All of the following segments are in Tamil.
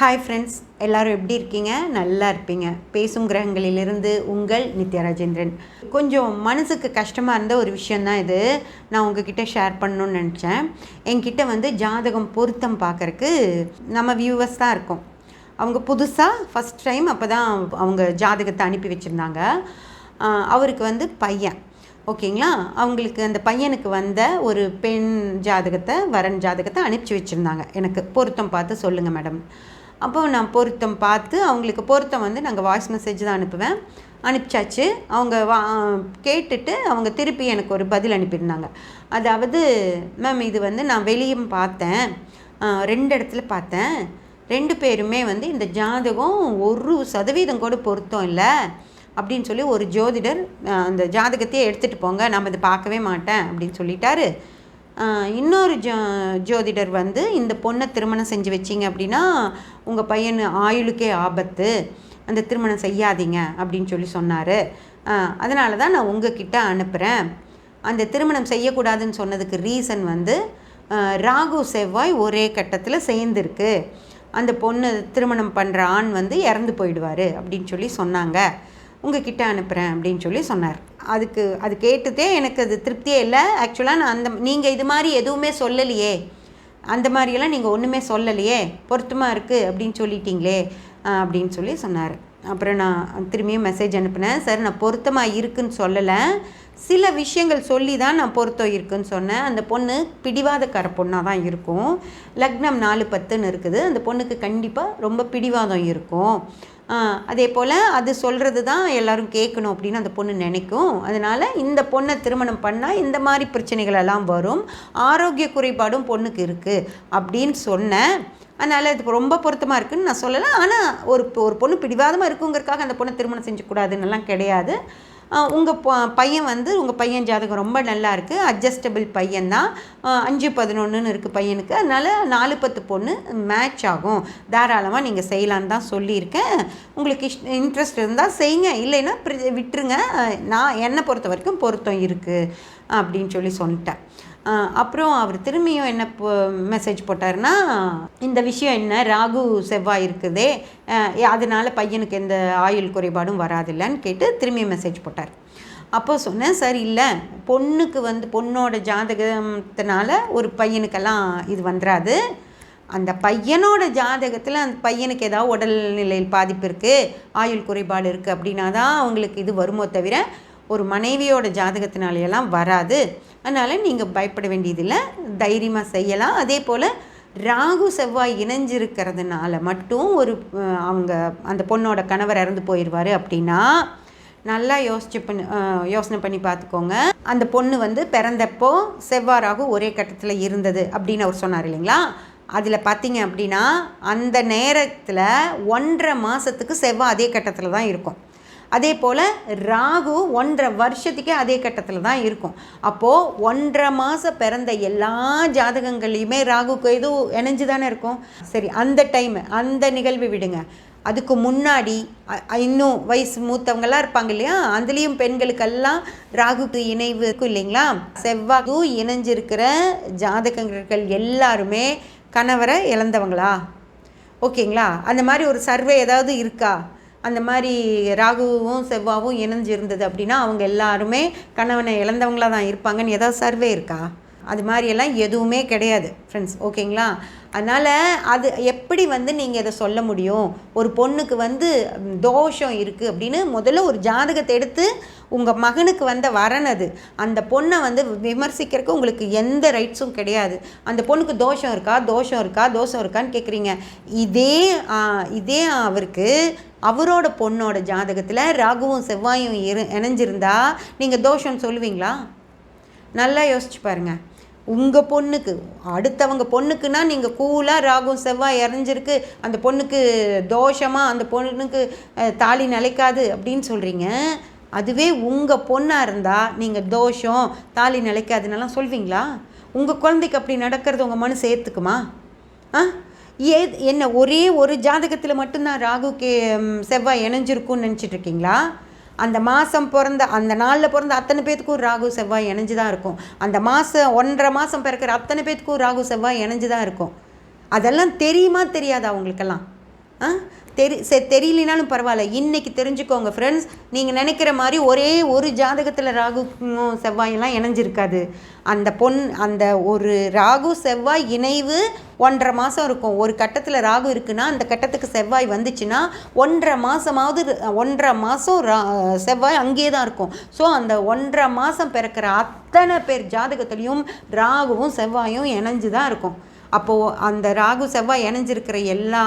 ஹாய் ஃப்ரெண்ட்ஸ் எல்லாரும் எப்படி இருக்கீங்க? நல்லா இருப்பீங்க. பேசும் கிரகங்களிலிருந்து உங்கள் நித்யா ராஜேந்திரன் கொஞ்சம் மனசுக்கு கஷ்டமாக இருந்த ஒரு விஷயந்தான் இது. நான் உங்ககிட்ட ஷேர் பண்ணணும்னு நினச்சேன். என்கிட்ட வந்து ஜாதகம் பொருத்தம் பார்க்கறக்கு நம்ம வியூவர்ஸ் தான் இருக்கோம். அவங்க புதுசாக ஃபஸ்ட் டைம் அப்போ தான் அவங்க ஜாதகத்தை அனுப்பி வச்சுருந்தாங்க. அவருக்கு வந்து பையன். ஓகேங்களா? அவங்களுக்கு அந்த பையனுக்கு வந்த ஒரு பெண் ஜாதகத்தை வரன் ஜாதகத்தை அனுப்பிச்சி வச்சுருந்தாங்க. எனக்கு பொருத்தம் பார்த்து சொல்லுங்கள் மேடம் அப்போ நான் பொருத்தம் பார்த்து அவங்களுக்கு பொருத்தம் வந்து நாங்கள் வாய்ஸ் மெசேஜ் தான் அனுப்புவேன். அனுப்பிச்சாச்சு. அவங்க வா கேட்டுட்டு அவங்க திருப்பி எனக்கு ஒரு பதில் அனுப்பியிருந்தாங்க. அதாவது மேம் இது வந்து நான் வெளியும் பார்த்தேன். ரெண்டு இடத்துல பார்த்தேன். ரெண்டு பேருமே வந்து இந்த ஜாதகம் ஒரு சதவீதம் கூட பொருத்தம் இல்லை. அப்படின்னு சொல்லி ஒரு ஜோதிடர் அந்த ஜாதகத்தையே எடுத்துகிட்டு போங்க. நம்ம இதை பார்க்கவே மாட்டேன் அப்படின்னு சொல்லிட்டாரு. இன்னொரு ஜோ ஜோதிடர் வந்து இந்த பொண்ணை திருமணம் செஞ்சு வச்சிங்க அப்படின்னா உங்கள் பையன் ஆயுளுக்கே ஆபத்து. அந்த திருமணம் செய்யாதீங்க அப்படின்னு சொல்லி சொன்னார். அதனால தான் நான் உங்ககிட்ட அனுப்புகிறேன் அந்த திருமணம் செய்யக்கூடாதுன்னு சொன்னதுக்கு ரீசன் வந்து ராகு செவ்வாய் ஒரே கட்டத்தில் சேர்ந்துருக்கு. அந்த பொண்ணு திருமணம் பண்ணுற ஆண் வந்து இறந்து போயிடுவார் அப்படின்னு சொல்லி சொன்னாங்க. உங்ககிட்ட அனுப்புகிறேன் அப்படின்னு சொல்லி சொன்னார். அதுக்கு அது கேட்டுதே எனக்கு அது திருப்தியே இல்லை. ஆக்சுவலாக நான் அந்த நீங்கள் இது மாதிரி எதுவுமே சொல்லலையே. அந்த மாதிரியெல்லாம் நீங்கள் ஒன்றுமே சொல்லலையே. பொருத்தமாக இருக்குது அப்படின்னு சொல்லிட்டீங்களே அப்படின்னு சொல்லி சொன்னார். அப்புறம் நான் திரும்பியும் மெசேஜ் அனுப்பினேன். சார் நான் பொருத்தமாக இருக்குன்னு சொல்லலை. சில விஷயங்கள் சொல்லி தான் நான் பொருத்தம் இருக்குன்னு சொன்னேன். அந்த பொண்ணு பிடிவாதக்கார பொண்ணாக தான் இருக்கும். லக்னம் நாலு பத்துன்னு இருக்குது. அந்த பொண்ணுக்கு கண்டிப்பாக ரொம்ப பிடிவாதம் இருக்கும். அதே போல் அது சொல்கிறது தான் எல்லோரும் கேட்கணும் அப்படின்னு அந்த பொண்ணு நினைக்கும். அதனால் இந்த பொண்ணை திருமணம் பண்ணால் இந்த மாதிரி பிரச்சனைகள் எல்லாம் வரும். ஆரோக்கிய குறைபாடும் பொண்ணுக்கு இருக்குது அப்படின்னு சொன்னேன் அதனால் இது ரொம்ப பொருத்தமாக இருக்குதுன்னு நான் சொல்லலை. ஆனால் ஒரு ஒரு பொண்ணு பிடிவாதமாக இருக்குங்கிறதுக்காக அந்த பொண்ணை திருமணம் செஞ்சக்கூடாதுன்னெல்லாம் கிடையாது. உங்கள் பையன் வந்து உங்கள் பையன் ஜாதகம் ரொம்ப நல்லா இருக்குது அட்ஜஸ்டபிள் பையன்தான். அஞ்சு பதினொன்றுன்னு இருக்குது பையனுக்கு. அதனால் நாலு பத்து பொண்ணு மேட்ச் ஆகும். தாராளமாக நீங்கள் செய்யலான்னு தான் சொல்லியிருக்கேன். உங்களுக்கு இஷ் இன்ட்ரெஸ்ட் இருந்தால் செய்யுங்க. இல்லைன்னா விட்டுருங்க. நான் என்னை பொறுத்த வரைக்கும் பொருத்தம் இருக்குது அப்படின்னு சொல்லி சொல்லிட்டேன். அப்புறம் அவர் திரும்பியும் என்ன மெசேஜ் போட்டாருன்னா இந்த விஷயம் என்ன ராகு செவ்வாய் இருக்குதே அதனால் பையனுக்கு எந்த ஆயுள் குறைபாடும் வராதில்லன்னு கேட்டு திரும்பி மெசேஜ் போட்டார். அப்போ சொன்னேன் சரி இல்லை. பொண்ணுக்கு வந்து பொண்ணோட ஜாதகத்தினால ஒரு பையனுக்கெல்லாம் இது வந்துடாது அந்த பையனோட ஜாதகத்தில் அந்த பையனுக்கு ஏதாவது உடல்நிலையில் பாதிப்பு இருக்குது ஆயுள் குறைபாடு இருக்குது அப்படின்னா தான் அவங்களுக்கு இது வருமோ தவிர ஒரு மனைவியோட ஜாதகத்தினாலையெல்லாம் வராது. அதனால் நீங்கள் பயப்பட வேண்டியதில்லை. தைரியமாக செய்யலாம். அதே போல் ராகு செவ்வாய் இணைஞ்சிருக்கிறதுனால மட்டும் ஒரு அவங்க அந்த பொண்ணோட கணவர் இறந்து போயிடுவார் அப்படின்னா நல்லா யோசிச்சு பண்ணி யோசனை பண்ணி பார்த்துக்கோங்க. அந்த பொண்ணு வந்து பிறந்தப்போ செவ்வாய் ராகு ஒரே கட்டத்தில் இருந்தது அப்படின்னு அவர் சொன்னார் இல்லைங்களா? அதில் பார்த்தீங்க அப்படின்னா அந்த நேரத்தில் ஒன்றரை மாதத்துக்கு செவ்வாய் அதே கட்டத்தில் தான் இருக்கும். அதே போல் ராகு ஒன்றரை வருஷத்துக்கே அதே கட்டத்தில் தான் இருக்கும். அப்போது ஒன்றரை மாதம் பிறந்த எல்லா ஜாதகங்கள்லையுமே ராகுக்கு எதுவும் இணைஞ்சு தானே இருக்கும். சரி அந்த டைமு அந்த நிகழ்வு விடுங்க. அதுக்கு முன்னாடி இன்னும் வயசு மூத்தவங்களாம் இருப்பாங்க இல்லையா? அதுலேயும் பெண்களுக்கெல்லாம் ராகுக்கு இணைவு இருக்கும் இல்லைங்களா? செவ்வாகு இணைஞ்சிருக்கிற ஜாதகங்கள் எல்லாருமே கணவரை இழந்தவங்களா? ஓகேங்களா? அந்த மாதிரி ஒரு சர்வே ஏதாவது இருக்கா? அந்த மாதிரி ராகுவும் செவ்வாவும் இணைஞ்சு இருந்தது அப்படின்னா அவங்க எல்லாருமே கணவனை இழந்தவங்களா தான் இருப்பாங்கன்னு ஏதாவது சர்வே இருக்கா? அது மாதிரியெல்லாம் எதுவுமே கிடையாது ஃப்ரெண்ட்ஸ் ஓகேங்களா? அதனால் அது எப்படி வந்து நீங்கள் இதை சொல்ல முடியும்? ஒரு பொண்ணுக்கு வந்து தோஷம் இருக்குது அப்படின்னு முதல்ல ஒரு ஜாதகத்தை எடுத்து உங்கள் மகனுக்கு வந்த வரன் அது. அந்த பொண்ணை வந்து விமர்சிக்கிறதுக்கு உங்களுக்கு எந்த ரைட்ஸும் கிடையாது. அந்த பொண்ணுக்கு தோஷம் இருக்கா? தோஷம் இருக்கா? தோஷம் இருக்கான்னு கேட்குறீங்க இதே இதே அவருக்கு அவரோட பொண்ணோட ஜாதகத்தில் ராகுவும் செவ்வாயும் இரு இணைஞ்சிருந்தா நீங்கள் தோஷம் சொல்லுவீங்களா? நல்லா யோசிச்சு பாருங்கள் உங்கள் பொண்ணுக்கு அடுத்தவங்க பொண்ணுக்குன்னா நீங்கள் கூலாக ராகும் செவ்வாய் இறஞ்சிருக்கு அந்த பொண்ணுக்கு தோஷமாக அந்த பொண்ணுக்கு தாலி நிலைக்காது அப்படின்னு சொல்கிறீங்க அதுவே உங்கள் பொண்ணாக இருந்தால் நீங்கள் தோஷம் தாலி நிலைக்காதுன்னெல்லாம் சொல்வீங்களா? உங்கள் குழந்தைக்கு அப்படி நடக்கிறது உங்கள் மனசு ஏற்றுக்குமா ஆ? ஏ என்ன ஒரே ஒரு ஜாதகத்தில் மட்டும்தான் ராகு கே செவ்வாய் இணைஞ்சிருக்கும்னு நினச்சிட்டு இருக்கீங்களா? அந்த மாதம் பிறந்த அந்த நாளில் பிறந்த அத்தனை பேத்துக்கும் ராகு செவ்வாய் இணைஞ்சு தான் இருக்கும். அந்த மாதம் ஒன்றரை மாதம் பிறக்கிற அத்தனை பேத்துக்கும் ராகு செவ்வாய் இணைஞ்சு தான் இருக்கும். அதெல்லாம் தெரியுமா தெரியாதா அவங்களுக்கெல்லாம்? ஆ? தெரி சரி தெரியலனாலும் பரவாயில்ல. இன்றைக்கி தெரிஞ்சுக்கோங்க ஃப்ரெண்ட்ஸ் நீங்கள் நினைக்கிற மாதிரி ஒரே ஒரு ஜாதகத்தில் ராகு செவ்வாயெல்லாம் இணைஞ்சிருக்காது. அந்த பொன் அந்த ஒரு ராகு செவ்வாய் இணைவு ஒன்றரை மாதம் இருக்கும். ஒரு கட்டத்தில் ராகு இருக்குன்னா அந்த கட்டத்துக்கு செவ்வாய் வந்துச்சுன்னா ஒன்றரை மாதமாவது ஒன்றரை மாதம் ரா செவ்வாய் அங்கேயே தான் இருக்கும். ஸோ அந்த ஒன்றரை மாதம் பிறக்கிற அத்தனை பேர் ஜாதகத்துலேயும் ராகுவும் செவ்வாயும் இணைஞ்சு தான் இருக்கும். அப்போது அந்த ராகு செவ்வாய் இணைஞ்சிருக்கிற எல்லா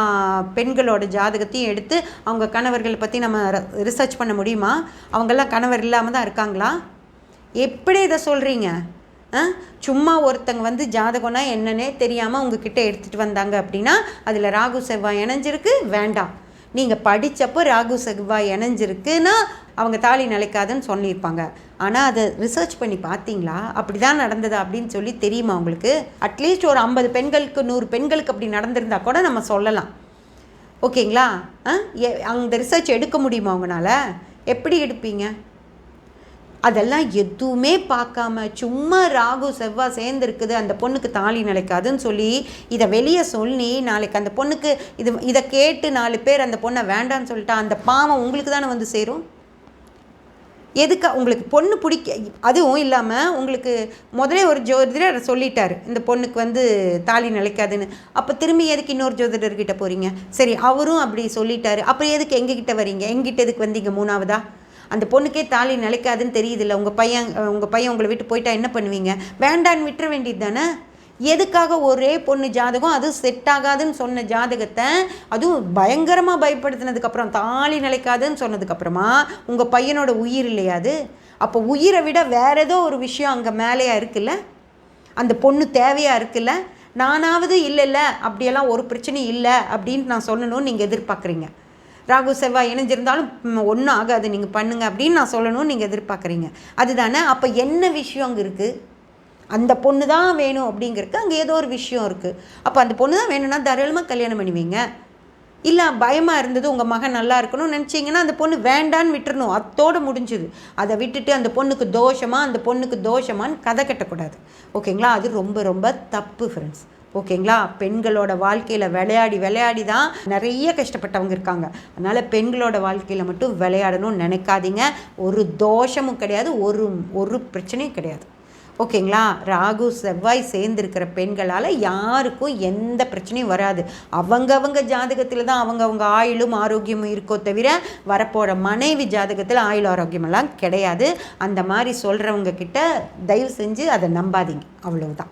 பெண்களோட ஜாதகத்தையும் எடுத்து அவங்க கணவர்களை பற்றி நம்ம ரிசர்ச் பண்ண முடியுமா? அவங்கெல்லாம் கணவர் இல்லாமல் தான் இருக்காங்களா? எப்படி இதை சொல்கிறீங்க ஆ? சும்மா ஒருத்தங்க வந்து ஜாதகம்னா என்னன்னே தெரியாமல் உங்ககிட்ட எடுத்துகிட்டு வந்தாங்க அப்படின்னா அதில் ராகு செவ்வாய் இணைஞ்சிருக்கு வேண்டாம். நீங்கள் படித்தப்போ ராகு செவ்வாய் இணைஞ்சிருக்குன்னா அவங்க தாலி நிலைக்காதுன்னு சொல்லியிருப்பாங்க. ஆனால் அதை ரிசர்ச் பண்ணி பார்த்தீங்களா? அப்படி தான் நடந்தது அப்படின்னு சொல்லி தெரியுமா உங்களுக்கு? அட்லீஸ்ட் ஒரு ஐம்பது பெண்களுக்கு நூறு பெண்களுக்கு அப்படி நடந்திருந்தா கூட நம்ம சொல்லலாம். ஓகேங்களா? ஆ? எ- அந்த ரிசர்ச் எடுக்க முடியுமா உங்களால்? எப்படி எடுப்பீங்க? அதெல்லாம் எதுவுமே பார்க்காம சும்மா ராகு செவ்வாய் சேர்ந்துருக்குது அந்த பொண்ணுக்கு தாலி நிலைக்காதுன்னு சொல்லி இதை வெளியே சொல்லி நாளைக்கு அந்த பொண்ணுக்கு இது இதை கேட்டு நாலு பேர் அந்த பொண்ணை வேண்டான்னு சொல்லிட்டா அந்த பாவம் உங்களுக்கு தானே வந்து சேரும்? எதுக்கு உங்களுக்கு பொண்ணு பிடிக்க அதுவும் இல்லாமல் உங்களுக்கு முதலே ஒரு ஜோதிடர் சொல்லிட்டார் இந்த பொண்ணுக்கு வந்து தாலி நிலைக்காதுன்னு. அப்போ திரும்பி எதுக்கு இன்னொரு ஜோதிடர்கிட்ட போகிறீங்க சரி அவரும் அப்படி சொல்லிட்டாரு. அப்புறம் எதுக்கு எங்ககிட்ட வரீங்க? எங்கிட்ட எதுக்கு வந்தீங்க? மூணாவதா? அந்த பொண்ணுக்கே தாலி நிலைக்காதுன்னு தெரியுதுல்ல. உங்கள் பையன் உங்கள் பையன் உங்களை விட்டு போயிட்டா என்ன பண்ணுவீங்க? வேண்டான்னு விட்டுற வேண்டியது தானே எதுக்காக ஒரே பொண்ணு ஜாதகம் அது செட் ஆகாதுன்னு சொன்ன ஜாதகத்தை அதுவும் பயங்கரமாக பயப்படுத்தினதுக்கப்புறம் தாலி நிலைக்காதுன்னு சொன்னதுக்கப்புறமா உங்கள் பையனோட உயிர் இல்லையா அது? அப்போ உயிரை விட வேற ஏதோ ஒரு விஷயம் அங்கே மேலேயா இருக்குல்ல? அந்த பொண்ணு தேவையாக இருக்குல்ல? நானாவது இல்லை இல்லை அப்படியெல்லாம் ஒரு பிரச்சனையும் இல்லை அப்படின்னு நான் சொல்லணும்னு நீங்கள் எதிர்பார்க்குறீங்க. ராகு செவ்வாய் இணைஞ்சிருந்தாலும் ஒன்றும் ஆகாது. நீங்கள் பண்ணுங்க அப்படின்னு நான் சொல்லணும்னு நீங்கள் எதிர்பார்க்குறீங்க. அதுதானே? அப்போ என்ன விஷயம் அங்கே இருக்குது அந்த பொண்ணு தான் வேணும் அப்படிங்கிறதுக்கு அங்கே ஏதோ ஒரு விஷயம் இருக்குது அப்போ அந்த பொண்ணு தான் வேணும்னா தாராளமாக கல்யாணம் பண்ணுவீங்க இல்லை பயமாக இருந்தது உங்கள் மகன் நல்லா இருக்கணும்னு நினச்சிங்கன்னா அந்த பொண்ணு வேண்டான்னு விட்டுறணும். அத்தோடு முடிஞ்சுது. அதை விட்டுட்டு அந்த பொண்ணுக்கு தோஷமாக அந்த பொண்ணுக்கு தோஷமான்னு கதை கட்டக்கூடாது. ஓகேங்களா? அது ரொம்ப ரொம்ப தப்பு ஃப்ரெண்ட்ஸ் ஓகேங்களா? பெண்களோட வாழ்க்கையில் விளையாடி விளையாடி தான் நிறைய கஷ்டப்பட்டவங்க இருக்காங்க. அதனால் பெண்களோட வாழ்க்கையில் மட்டும் விளையாடணும்னு நினைக்காதீங்க. ஒரு தோஷமும் கிடையாது ஒரு ஒரு பிரச்சனையும் கிடையாது. ஓகேங்களா? ராகு செவ்வாய் சேர்ந்துருக்கிற பெண்களால் யாருக்கும் எந்த பிரச்சனையும் வராது. அவங்கவங்க ஜாதகத்தில் தான் அவங்கவுங்க ஆயுளும் ஆரோக்கியமும் இருக்கோ தவிர வரப்போகிற மனைவி ஜாதகத்தில் ஆயுள் ஆரோக்கியமெல்லாம் கிடையாது. அந்த மாதிரி சொல்கிறவங்க கிட்ட தயவு செஞ்சு அதை நம்பாதீங்க. அவ்வளவுதான்.